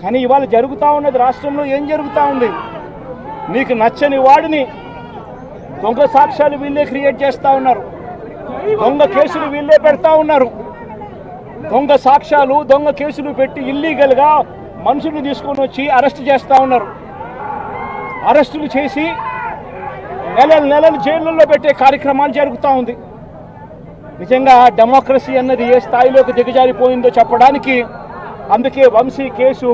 కానీ ఇవాళ జరుగుతూ ఉన్నది రాష్ట్రంలో ఏం జరుగుతూ ఉంది? నీకు నచ్చని వాడిని దొంగ సాక్ష్యాలు వీళ్ళే క్రియేట్ చేస్తూ ఉన్నారు. దొంగ కేసులు వీళ్ళే పెడతా ఉన్నారు. దొంగ సాక్ష్యాలు దొంగ కేసులు పెట్టి ఇల్లీగల్గా మనుషులు తీసుకొని వచ్చి అరెస్ట్ చేస్తూ ఉన్నారు. అరెస్టులు చేసి నెలలు నెలలు జైళ్ళల్లో పెట్టే కార్యక్రమాలు జరుగుతూ ఉంది. నిజంగా డెమోక్రసీ అన్నది ఏ స్థాయిలోకి దిగజారిపోయిందో చెప్పడానికి అందుకే వంశీ కేసు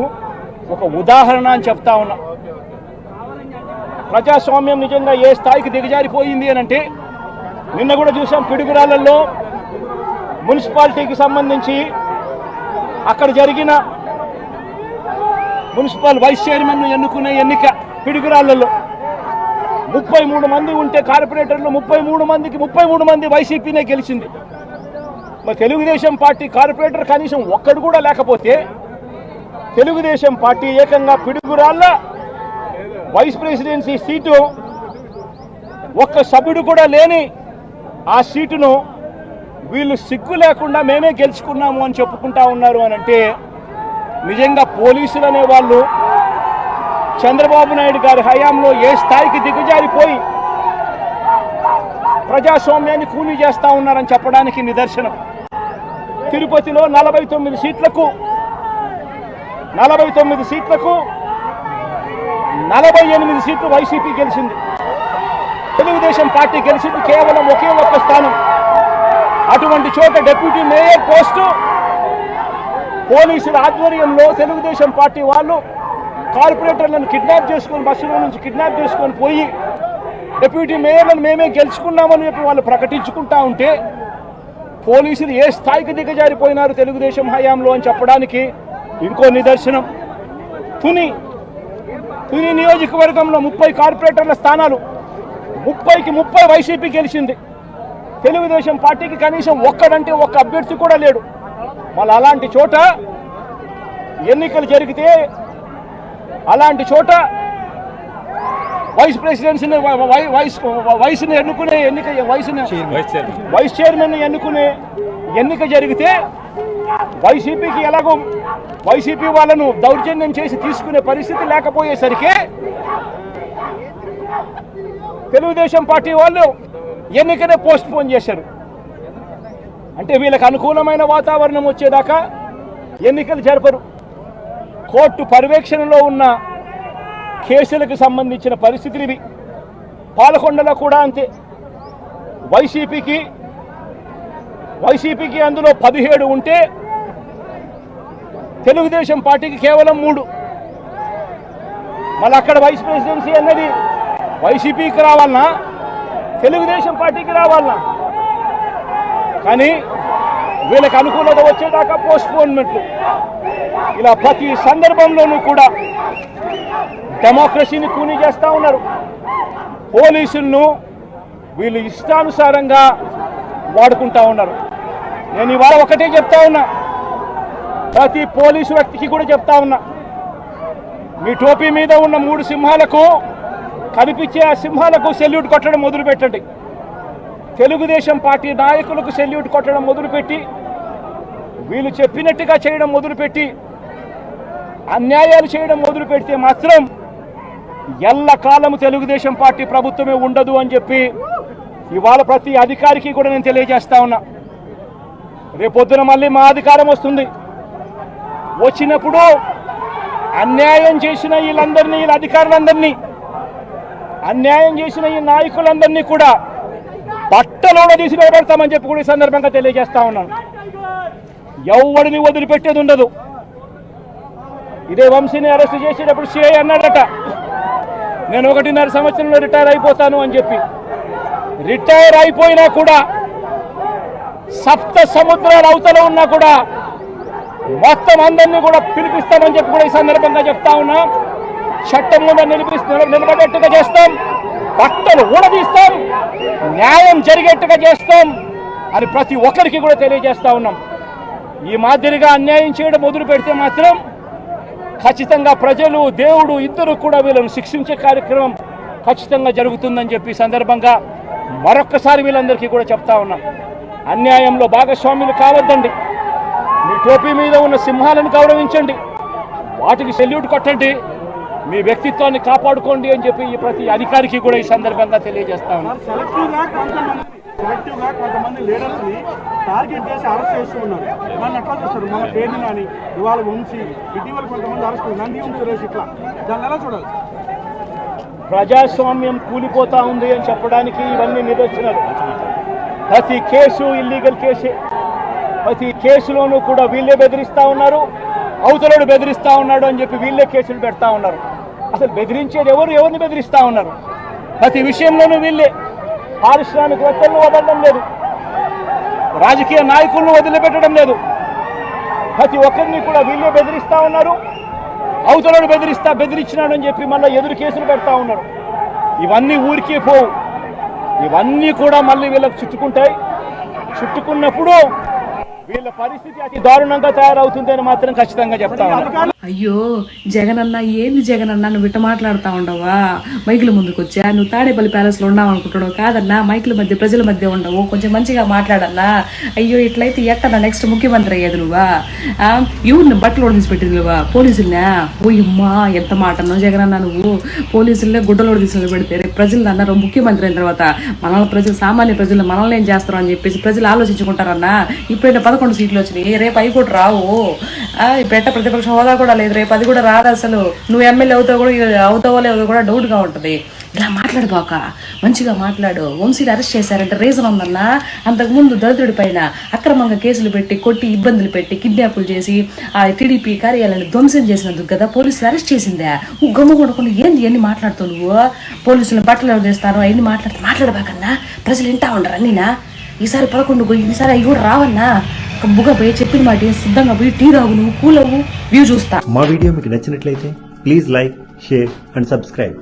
ఒక ఉదాహరణ అని చెప్తా ఉన్నా. ప్రజాస్వామ్యం నిజంగా ఏ స్థాయికి దిగజారిపోయింది అని అంటే నిన్న కూడా చూసాం పిడుగురాళ్ళల్లో మున్సిపాలిటీకి సంబంధించి అక్కడ జరిగిన మున్సిపల్ వైస్ చైర్మన్ను ఎన్నుకునే ఎన్నిక పిడుగురాళ్ళల్లో ముప్పై మూడు మంది ఉంటే కార్పొరేటర్లు ముప్పై మూడు మందికి ముప్పై మూడు మంది వైసీపీనే గెలిచింది. మరి తెలుగుదేశం పార్టీ కార్పొరేటర్ కనీసం ఒక్కడు కూడా లేకపోతే తెలుగుదేశం పార్టీ ఏకంగా పిడుగురాళ్ళ వైస్ ప్రెసిడెన్సీ సీటు ఒక్క సభ్యుడు కూడా లేని ఆ సీటును వీళ్ళు సిగ్గు లేకుండా మేమే గెలుచుకున్నాము అని చెప్పుకుంటా ఉన్నారు అని అంటే నిజంగా పోలీసులు అనే వాళ్ళు చంద్రబాబు నాయుడు గారి హయాంలో ఏ స్థాయికి దిగజారిపోయి ప్రజాస్వామ్యాన్ని కూలీ చేస్తా ఉన్నారని చెప్పడానికి నిదర్శనం. తిరుపతిలో నలభై తొమ్మిది సీట్లకు నలభై తొమ్మిది సీట్లకు నలభై ఎనిమిది సీట్లు వైసీపీ గెలిచింది. తెలుగుదేశం పార్టీ గెలిచింది కేవలం ఒకే ఒక్క స్థానం. అటువంటి చోట డిప్యూటీ మేయర్ పోస్టు పోలీసుల ఆధ్వర్యంలో తెలుగుదేశం పార్టీ వాళ్ళు కార్పొరేటర్లను కిడ్నాప్ చేసుకొని బస్సులో నుంచి కిడ్నాప్ చేసుకొని పోయి డిప్యూటీ మేయర్లను మేమే గెలుచుకున్నామని చెప్పి వాళ్ళు ప్రకటించుకుంటా ఉంటే పోలీసులు ఏ స్థాయికి దిగజారిపోయినారు తెలుగుదేశం హయాంలో అని చెప్పడానికి ఇంకో నిదర్శనం. తుని తుని నియోజకవర్గంలో ముప్పై కార్పొరేటర్ల స్థానాలు ముప్పైకి ముప్పై వైసీపీ గెలిచింది. తెలుగుదేశం పార్టీకి కనీసం ఒక్కడంటే ఒక్క అభ్యర్థి కూడా లేడు. మళ్ళీ అలాంటి చోట ఎన్నికలు జరిగితే అలాంటి చోట వైస్ ప్రెసిడెన్సీని వైస్ వయసుని ఎన్నుకునే ఎన్నిక వయసుని వైస్ చైర్మన్ ఎన్నుకునే ఎన్నిక జరిగితే వైసీపీకి ఎలాగో వైసీపీ వాళ్ళను దౌర్జన్యం చేసి తీసుకునే పరిస్థితి లేకపోయేసరికి తెలుగుదేశం పార్టీ వాళ్ళు ఎన్నికనే పోస్ట్ పోన్ చేశారు. అంటే వీళ్ళకి అనుకూలమైన వాతావరణం వచ్చేదాకా ఎన్నికలు జరపరు. కోర్టు పర్యవేక్షణలో ఉన్న కేసులకు సంబంధించిన పరిస్థితులు ఇవి పాలకొండలో కూడా అంతే. వైసీపీకి వైసీపీకి అందులో పదిహేడు ఉంటే తెలుగుదేశం పార్టీకి కేవలం మూడు. మళ్ళీ అక్కడ వైస్ ప్రెసిడెన్సీ అన్నది వైసీపీకి రావాలన్నా తెలుగుదేశం పార్టీకి రావాలన్నా కానీ వీళ్ళకి అనుకూలత వచ్చేదాకా పోస్ట్పోన్మెంట్లు ఇలా ప్రతి సందర్భంలోనూ కూడా డెమోక్రసీని కూని చేస్తూ ఉన్నారు. పోలీసులను వీళ్ళు ఇష్టానుసారంగా వాడుకుంటా ఉన్నారు. నేను ఇవాళ ఒకటే చెప్తా ఉన్నా. ప్రతి పోలీసు వ్యక్తికి కూడా చెప్తా ఉన్నా. మీ టోపీ మీద ఉన్న మూడు సింహాలకు కనిపించే ఆ సింహాలకు సెల్యూట్ కొట్టడం మొదలు పెట్టండి తెలుగుదేశం పార్టీ నాయకులకు సెల్యూట్ కొట్టడం మొదలుపెట్టి వీళ్ళు చెప్పినట్టుగా చేయడం మొదలుపెట్టి అన్యాయాలు చేయడం మొదలు పెడితే మాత్రం ఎల్లకాలము తెలుగుదేశం పార్టీ ప్రభుత్వమే ఉండదు అని చెప్పి ఇవాళ ప్రతి అధికారికి కూడా నేను తెలియజేస్తా ఉన్నా. రేపొద్దున మళ్ళీ మా అధికారం వస్తుంది. వచ్చినప్పుడు అన్యాయం చేసిన వీళ్ళందరినీ వీళ్ళ అధికారులందరినీ అన్యాయం చేసిన ఈ నాయకులందరినీ కూడా బట్టలోనే తీసి నిలబడతామని చెప్పి కూడా ఈ సందర్భంగా తెలియజేస్తా ఉన్నాను. ఎవడిని వదిలిపెట్టేది ఉండదు. ఇదే వంశీని అరెస్ట్ చేసేటప్పుడు సిఐ అన్నాడట నేను ఒకటిన్నర సంవత్సరంలో రిటైర్ అయిపోతాను అని చెప్పి. రిటైర్ అయిపోయినా కూడా సప్త సముద్రాల అవతల ఉన్నా కూడా మొత్తం అందరినీ కూడా పిలిపిస్తామని చెప్పి కూడా ఈ సందర్భంగా చెప్తా ఉన్నా. చట్టం ముందు నిలిపిస్తూ నిలబడేట్టుగా చేస్తాం. బట్టలు ఊడదీస్తాం న్యాయం జరిగేట్టుగా చేస్తాం అని ప్రతి ఒక్కరికి కూడా తెలియజేస్తా ఉన్నాం. ఈ మాదిరిగా అన్యాయం చేయడం మొదలు పెడితే మాత్రం ఖచ్చితంగా ప్రజలు దేవుడు ఇద్దరు కూడా వీళ్ళను శిక్షించే కార్యక్రమం ఖచ్చితంగా జరుగుతుందని చెప్పి సందర్భంగా మరొక్కసారి వీళ్ళందరికీ కూడా చెప్తా ఉన్నాం. అన్యాయంలో భాగస్వాములు కావద్దండి. మీ టోపీ మీద ఉన్న సింహాలను గౌరవించండి. వాటికి సెల్యూట్ కొట్టండి. మీ వ్యక్తిత్వాన్ని కాపాడుకోండి అని చెప్పి ఈ ప్రతి అధికారికి కూడా ఈ సందర్భంగా తెలియజేస్తా ఉన్నాను సెలెక్టివ్గా కొంతమంది సెలెక్టివ్గా కొంతమంది లీడర్స్ని టార్గెట్ చేసి అరెస్ట్ చేస్తూ ఉన్నారు. దాన్ని ఎట్లా చూస్తారు? మన పేరుని కానీ ఇవాళ వంశీ ఇటీవల కొంతమంది అరెస్ట్ నంది వంశీ సురేష్ ఇట్లా. దాన్ని ఎలా చూడాలి? ప్రజాస్వామ్యం కూలిపోతా ఉంది అని చెప్పడానికి ఇవన్నీ నిదర్శనాలు. ప్రతి కేసు ఇల్లీగల్ కేసే. ప్రతి కేసులోనూ కూడా వీళ్ళే బెదిరిస్తా ఉన్నారు. అవతలోడు బెదిరిస్తా ఉన్నాడు అని చెప్పి వీళ్ళే కేసులు పెడతా ఉన్నారు. అసలు బెదిరించేది ఎవరు? ఎవరిని బెదిరిస్తా ఉన్నారు? ప్రతి విషయంలోనూ వీళ్ళే. పారిశ్రామికవేత్తలను వదలడం లేదు. రాజకీయ నాయకులను వదిలిపెట్టడం లేదు. ప్రతి ఒక్కరిని కూడా వీళ్ళే బెదిరిస్తా ఉన్నారు. అవతలను బెదిరిస్తా బెదిరించినాడని చెప్పి మళ్ళీ ఎదురు కేసులు పెడతా ఉన్నారు. ఇవన్నీ ఊరికే పోవు. ఇవన్నీ కూడా మళ్ళీ వీళ్ళకి చుట్టుకుంటాయి. చుట్టుకున్నప్పుడు వీళ్ళ పరిస్థితి అతి దారుణంగా తయారవుతుందని మాత్రం ఖచ్చితంగా చెప్తా ఉన్నాను అయ్యో జగనన్న ఏంది జగనన్న? నువ్వు ఇట్ట మాట్లాడుతా ఉండవా? మైకుల ముందుకు వచ్చా నువ్వు తాడేపల్లి ప్యాలెస్లో ఉన్నావు అనుకుంటున్నావు కాదన్నా? మైకుల మధ్య ప్రజల మధ్య ఉండవు. కొంచెం మంచిగా మాట్లాడన్నా? అయ్యో ఇట్లయితే ఎక్కడ నెక్స్ట్ ముఖ్యమంత్రి అయ్యేది నువ్వా? ఆ, ఎవరిని బట్టలు తీసి పెట్టింది నువ్వా? పోలీసులనా? ఓ ఎంత మాట అన్నావు జగనన్న నువ్వు. పోలీసులనే గుడ్డలు తీసి పెడితే రేపు ప్రజలు అన్నారు ముఖ్యమంత్రి అయిన తర్వాత మనల్ని ప్రజలు సామాన్య ప్రజలు మనల్ని ఏం చేస్తారు అని చెప్పేసి ప్రజలు ఆలోచించుకుంటారన్నా? ఇప్పుడైతే పదకొండు సీట్లు వచ్చినాయి రేపు అవి కూడా రావు. ఆ, ఇప్పుడు ఎట్ట ప్రతిపక్ష హోదా కూడా లేదు. రేపు అది కూడా రాదు అసలు. నువ్వు ఎమ్మెల్యే అవుతావు కూడా అవుతావో లేదో కూడా డౌట్గా ఉంటుంది. ఇలా మాట్లాడుకోక మంచిగా మాట్లాడు. వంశీని అరెస్ట్ చేశారంటే. రీజన్ ఉందన్నా. అంతకుముందు దళితుడి పైన అక్రమంగా కేసులు పెట్టి కొట్టి ఇబ్బందులు పెట్టి కిడ్నాపులు చేసి ఆ టీడీపీ కార్యాలయాన్ని ధ్వంసం చేసినందుకు కదా పోలీసులు అరెస్ట్ చేసిందే? నువ్వు గమ్మ కొడకుండా ఏంది ఎన్ని మాట్లాడుతావు నువ్వు? పోలీసులు బట్టలు చేస్తాను చేస్తారు అవన్నీ మాట్లాడితే మాట్లాడబాకన్నా ప్రజలు వింటా ఉండరు అన్నీనా? ఈసారి పదకొండు పోయి ఈసారి అవి కూడా రావన్నా? బుగా పోయి చెప్పిన మాట సిద్ధంగా పోయి టీ తాగు నువ్వు కూలవు వ్యూ చూస్తా. మా వీడియో మీకు నచ్చినట్లయితే please like share and subscribe